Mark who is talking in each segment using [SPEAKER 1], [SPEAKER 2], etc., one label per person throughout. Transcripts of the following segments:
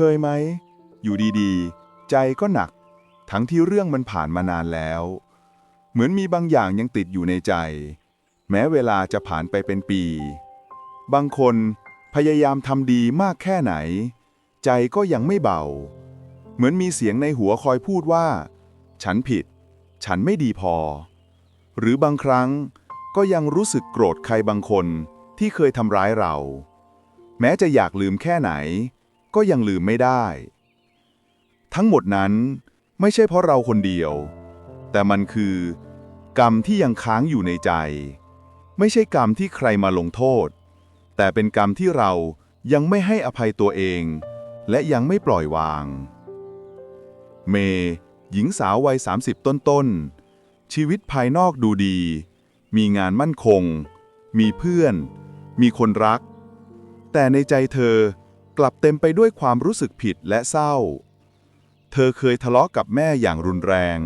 [SPEAKER 1] เคยไหม อยู่ดีๆ ใจก็หนัก ทั้งที่เรื่องมันผ่านมานานแล้ว เหมือนมีบางอย่างยังติดอยู่ในใจ แม้เวลาจะผ่านไปเป็นปี บางคนพยายามทำดีมากแค่ไหน ใจก็ยังไม่เบา เหมือนมีเสียงในหัวคอยพูดว่า ฉันผิด ฉันไม่ดีพอ หรือบางครั้งก็ยังรู้สึกโกรธใครบางคนที่เคยทำร้ายเรา แม้จะอยากลืมแค่ไหน ก็ยังลืมไม่ได้ ทั้งหมดนั้นไม่ใช่เพราะเราคนเดียว แต่มันคือกรรมที่ยังค้างอยู่ในใจ ไม่ใช่กรรมที่ใครมาลงโทษ แต่เป็นกรรมที่เรายังไม่ให้อภัยตัวเอง และยังไม่ปล่อยวาง เมย์หญิงสาววัย 30 ต้นๆ ชีวิตภายนอกดูดี มีงานมั่นคง มีเพื่อน มีคนรัก แต่ในใจเธอ กลับเต็มไปด้วยความรู้สึกผิดและเศร้า เธอเคยทะเลาะกับแม่อย่างรุนแรง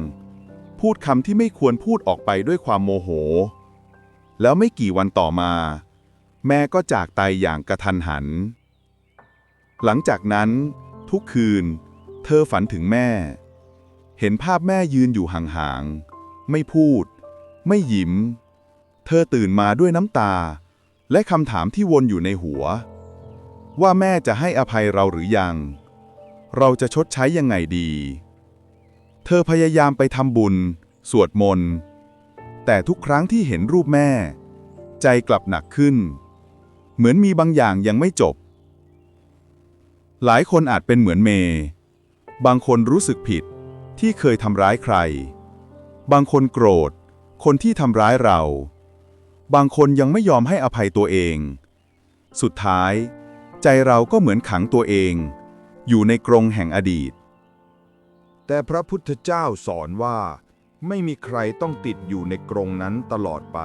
[SPEAKER 1] พูดคำที่ไม่ควรพูดออกไปด้วยความโมโห แล้วไม่กี่วันต่อมา แม่ก็จากตายอย่างกระทันหัน หลังจากนั้น ทุกคืน เธอฝันถึงแม่ เห็นภาพแม่ยืนอยู่ห่างๆ ไม่พูด ไม่ยิ้ม เธอตื่นมาด้วยน้ำตา และคำถามที่วนอยู่ในหัว ว่าแม่จะให้อภัยเราหรือยัง เราจะชดใช้ยังไงดี เธอพยายามไปทำบุญ สวดมนต์ แต่ทุกครั้งที่เห็นรูปแม่ ใจกลับหนักขึ้น เหมือนมีบางอย่างยังไม่จบ หลายคนอาจเป็นเหมือนเมย์บางคนรู้สึกผิดที่เคยทำร้ายใคร บางคนโกรธ คนที่ทำร้ายเรา บางคนยังไม่ยอมให้อภัยตัวเอง สุดท้าย ใจเราก็เหมือนขังตัวเอง อยู่ในกรงแห่งอดีต
[SPEAKER 2] แต่พระพุทธเจ้าสอนว่า ไม่มีใครต้องติดอยู่ในกรงนั้นตลอดไป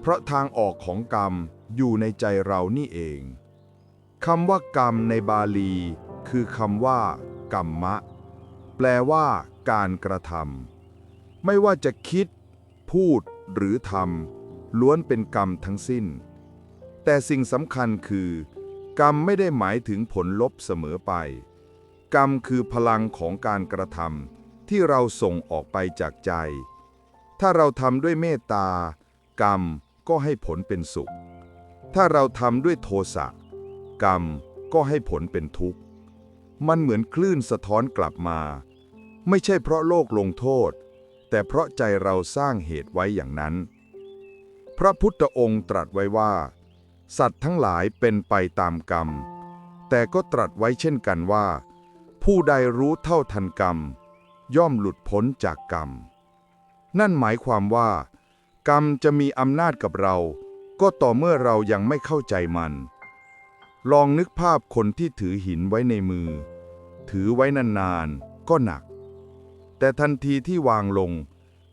[SPEAKER 2] เพราะทางออกของกรรมอยู่ในใจเรานี่เองคำว่ากรรมในบาลี คือคำว่า กรรมะ แปลว่าการกระทำไม่ว่าจะคิด พูดหรือทำล้วนเป็นกรรมทั้งสิ้น แต่สิ่งสำคัญคือ กรรมไม่ได้หมายถึงผลลบเสมอไป กรรมคือพลังของการกระทำที่เราส่งออกไปจากใจ ถ้าเราทำด้วยเมตตา กรรมก็ให้ผลเป็นสุข ถ้าเราทำด้วยโทสะกรรมก็ให้ผลเป็นทุกข์ มันเหมือนคลื่นสะท้อนกลับมา ไม่ใช่เพราะโลกลงโทษ แต่เพราะใจเราสร้างเหตุไว้อย่างนั้น พระพุทธองค์ตรัสไว้ว่า สัตว์ทั้งหลายเป็นไปตามกรรม แต่ก็ตรัสไว้เช่นกันว่า ผู้ใดรู้เท่าทันกรรม ย่อมหลุดพ้นจากกรรม นั่นหมายความว่า กรรมจะมีอำนาจกับเรา ก็ต่อเมื่อเรายังไม่เข้าใจมัน ลองนึกภาพคนที่ถือหินไว้ในมือ ถือไว้นานๆ ก็หนัก แต่ทันทีที่วางลง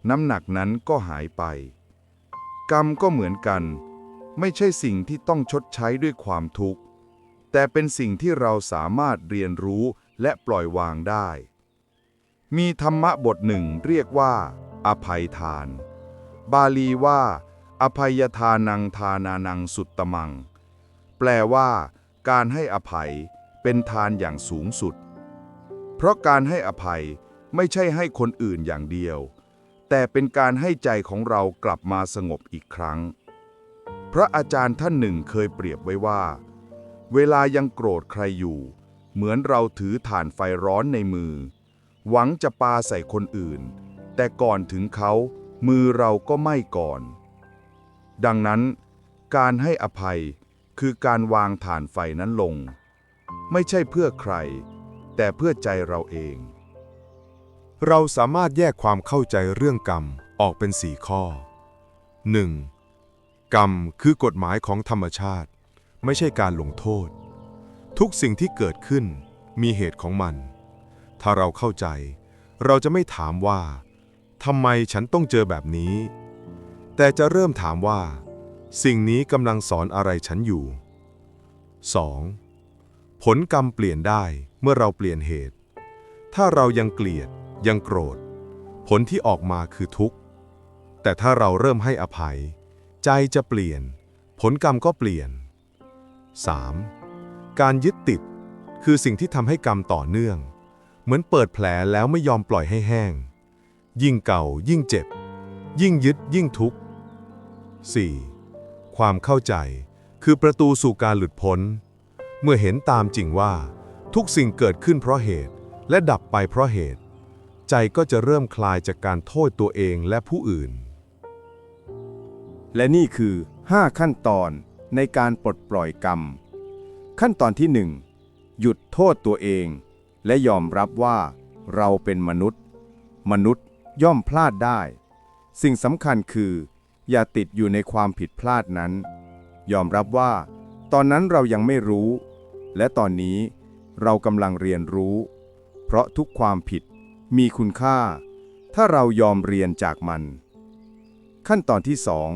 [SPEAKER 2] น้ำหนักนั้นก็หายไป กรรมก็เหมือนกัน ไม่ใช่สิ่งที่ต้องชดใช้ด้วยความทุกข์ แต่เป็นสิ่งที่เราสามารถเรียนรู้และปล่อยวางได้ มีธรรมะบทหนึ่งเรียกว่า อภัยทาน บาลีว่า อภัยทานังทานานังสุตตมัง แปลว่า การให้อภัยเป็นทานอย่างสูงสุด เพราะการให้อภัยไม่ใช่ให้คนอื่นอย่างเดียว แต่เป็นการให้ใจของเรากลับมาสงบอีกครั้ง พระอาจารย์ท่านหนึ่งเคยเปรียบไว้ว่า เวลายังโกรธใครอยู่ เหมือนเราถือถ่านไฟร้อนในมือ หวังจะปาใส่คนอื่น แต่ก่อนถึงเขา มือเราก็ไหม้ก่อน ดังนั้นการให้อภัยคือการวางถ่านไฟนั้นลง ไม่ใช่เพื่อใคร แต่เพื่อใจเราเอง
[SPEAKER 3] เราสามารถแยกความเข้าใจเรื่องกรรมออกเป็นสี่ข้อ 1. กรรมคือกฎหมายของธรรมชาติ ไม่ใช่การลงโทษ ทุกสิ่งที่เกิดขึ้นมีเหตุของมัน ถ้าเราเข้าใจ เราจะไม่ถามว่าทำไมฉันต้องเจอแบบนี้ แต่จะเริ่มถามว่า สิ่งนี้กำลังสอนอะไรฉันอยู่ 2. ผลกรรมเปลี่ยนได้เมื่อเราเปลี่ยนเหตุ ถ้าเรายังเกลียดยังโกรธ ผลที่ออกมาคือทุกข์ แต่ถ้าเราเริ่มให้อภัย ใจจะเปลี่ยน ผลกรรมก็เปลี่ยน 3. การยึดติด คือสิ่งที่ทำให้กรรมต่อเนื่อง เหมือนเปิดแผลแล้วไม่ยอมปล่อยให้แห้ง ยิ่งเก่ายิ่งเจ็บ ยิ่งยึดยิ่งทุกข์ 4. ความเข้าใจคือประตูสู่การหลุดพ้น เมื่อเห็นตามจริงว่า ทุกสิ่งเกิดขึ้นเพราะเหตุและดับไปเพราะเหตุ ใจก็จะเริ่มคลายจากการโทษตัวเองและผู้อื่น
[SPEAKER 2] และนี่คือ 5 ขั้นตอนในการปลดปล่อยกรรม ขั้นตอนที่ 1 หยุดโทษตัวเอง และยอมรับว่าเราเป็นมนุษย์ มนุษย์ย่อมพลาดได้ สิ่งสำคัญคือ อย่าติดอยู่ในความผิดพลาดนั้น ยอมรับว่า ตอนนั้นเรายังไม่รู้ และตอนนี้เรากำลังเรียนรู้ เพราะทุกความผิดมีคุณค่า ถ้าเรายอมเรียนจากมัน ขั้นตอนที่สอง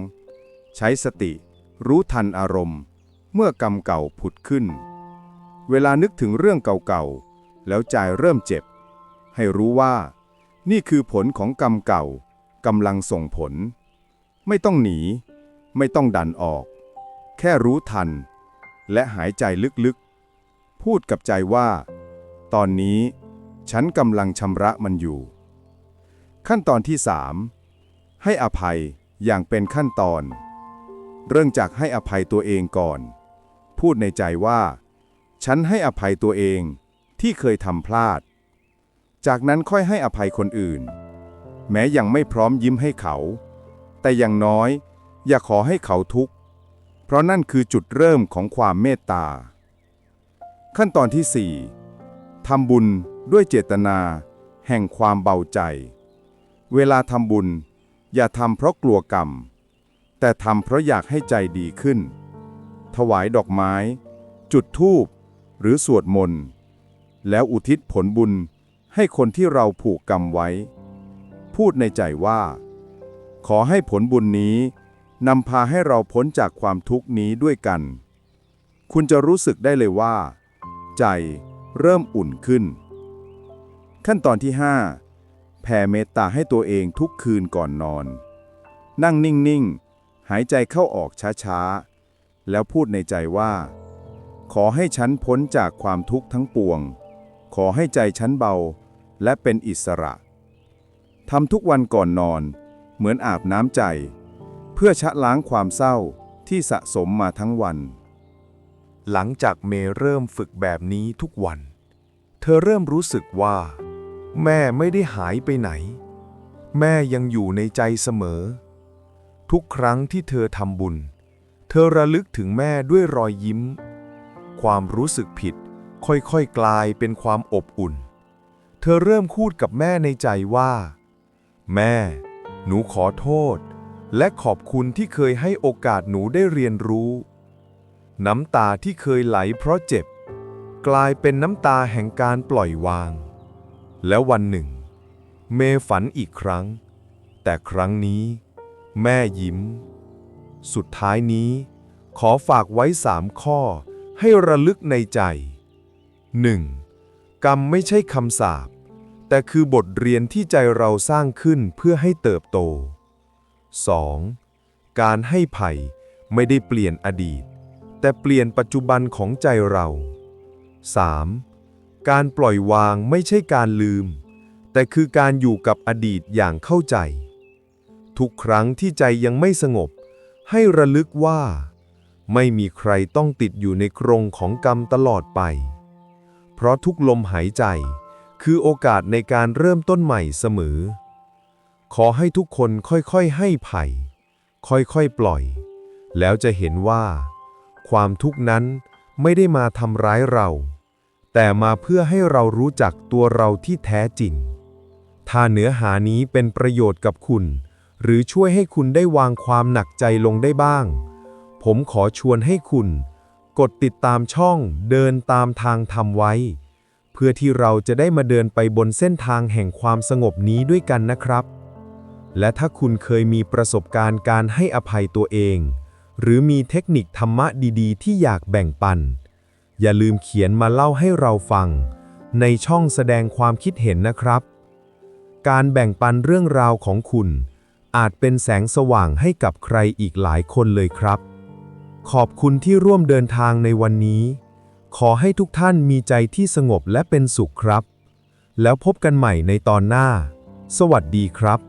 [SPEAKER 2] ใช้สติ รู้ทันอารมณ์ เมื่อกรรมเก่าผุดขึ้น เวลานึกถึงเรื่องเก่าๆ แล้วใจเริ่มเจ็บ ให้รู้ว่า นี่คือผลของกรรมเก่ากำลังส่งผล ไม่ต้องหนี ไม่ต้องดันออก แค่รู้ทัน และหายใจลึกๆ พูดกับใจว่า ตอนนี้ ฉันกำลังชำระมันอยู่ ขั้นตอนที่สามให้อภัยอย่างเป็นขั้นตอน เริ่มจากให้อภัยตัวเองก่อน พูดในใจว่า ฉันให้อภัยตัวเองที่เคยทำพลาด จากนั้นค่อยให้อภัยคนอื่น แม้ยังไม่พร้อมยิ้มให้เขา แต่อย่างน้อย อย่าขอให้เขาทุกข์ เพราะนั่นคือจุดเริ่มของความเมตตา ขั้นตอนที่ 4ทำบุญด้วยเจตนา แห่งความเบาใจ เวลาทำบุญ อย่าทำเพราะกลัวกรรม แต่ทำเพราะอยากให้ใจดีขึ้น ถวายดอกไม้ จุดธูป หรือสวดมนต์ แล้วอุทิศผลบุญให้คนที่เราผูกกรรมไว้ พูดในใจว่า ขอให้ผลบุญนี้นำพาให้เราพ้นจากความทุกข์นี้ด้วยกัน คุณจะรู้สึกได้เลยว่า ใจเริ่มอุ่นขึ้น ขั้นตอนที่ 5 แผ่เมตตาให้ตัวเองทุกคืนก่อนนอน นั่งนิ่ง ๆ หายใจเข้าออกช้าๆ แล้วพูดในใจว่า ขอให้ฉันพ้นจากความทุกข์ทั้งปวง ขอให้ใจฉันเบา และเป็นอิสระทำทุกวันก่อนนอน เหมือนอาบน้ำใจ เพื่อชะล้างความเศร้าที่สะสมมาทั้งวัน
[SPEAKER 3] หลังจากเมย์เริ่มฝึกแบบนี้ทุกวัน เธอเริ่มรู้สึกว่า แม่ไม่ได้หายไปไหน แม่ยังอยู่ในใจเสมอ ทุกครั้งที่เธอทำบุญ เธอระลึกถึงแม่ด้วยรอยยิ้ม ความรู้สึกผิดค่อยๆกลายเป็นความอบอุ่น เธอเริ่มพูดกับแม่ในใจว่า แม่ หนูขอโทษ และขอบคุณที่เคยให้โอกาสหนูได้เรียนรู้ น้ำตาที่เคยไหลเพราะเจ็บ กลายเป็นน้ำตาแห่งการปล่อยวาง แล้ววันหนึ่ง เมฝันอีกครั้ง แต่ครั้งนี้ แม่ยิ้ม สุดท้ายนี้ ขอฝากไว้สามข้อให้ระลึกในใจ 1. กรรมไม่ใช่คำสาปแต่คือบทเรียนที่ใจเราสร้างขึ้นเพื่อให้เติบโต 2. การให้ภัยไม่ได้เปลี่ยนอดีต แต่เปลี่ยนปัจจุบันของใจเรา 3. การปล่อยวางไม่ใช่การลืม แต่คือการอยู่กับอดีตอย่างเข้าใจ ทุกครั้งที่ใจยังไม่สงบ ให้ระลึกว่า ไม่มีใครต้องติดอยู่ในกรงของกรรมตลอดไป เพราะทุกลมหายใจคือโอกาสในการเริ่มต้นใหม่เสมอ ขอให้ทุกคนค่อยๆให้ภัยค่อยๆปล่อย แล้วจะเห็นว่า ความทุกข์นั้นไม่ได้มาทำร้ายเรา แต่มาเพื่อให้เรารู้จักตัวเราที่แท้จริง ถ้าเนื้อหานี้เป็นประโยชน์กับคุณ หรือช่วยให้คุณได้วางความหนักใจลงได้บ้าง ผมขอชวนให้คุณ กดติดตามช่องเดินตามทางธรรมไว้ เพื่อที่เราจะได้มาเดินไปบนเส้นทางแห่งความสงบนี้ด้วยกันนะครับ และถ้าคุณเคยมีประสบการณ์การให้อภัยตัวเอง หรือมีเทคนิคธรรมะดีๆ ที่อยากแบ่งปัน อย่าลืมเขียนมาเล่าให้เราฟัง ในช่องแสดงความคิดเห็นนะครับ การแบ่งปันเรื่องราวของคุณ อาจเป็นแสงสว่างให้กับใครอีกหลายคนเลยครับ ขอบคุณที่ร่วมเดินทางในวันนี้ ขอให้ทุกท่านมีใจที่สงบและเป็นสุขครับ แล้วพบกันใหม่ในตอนหน้า สวัสดีครับ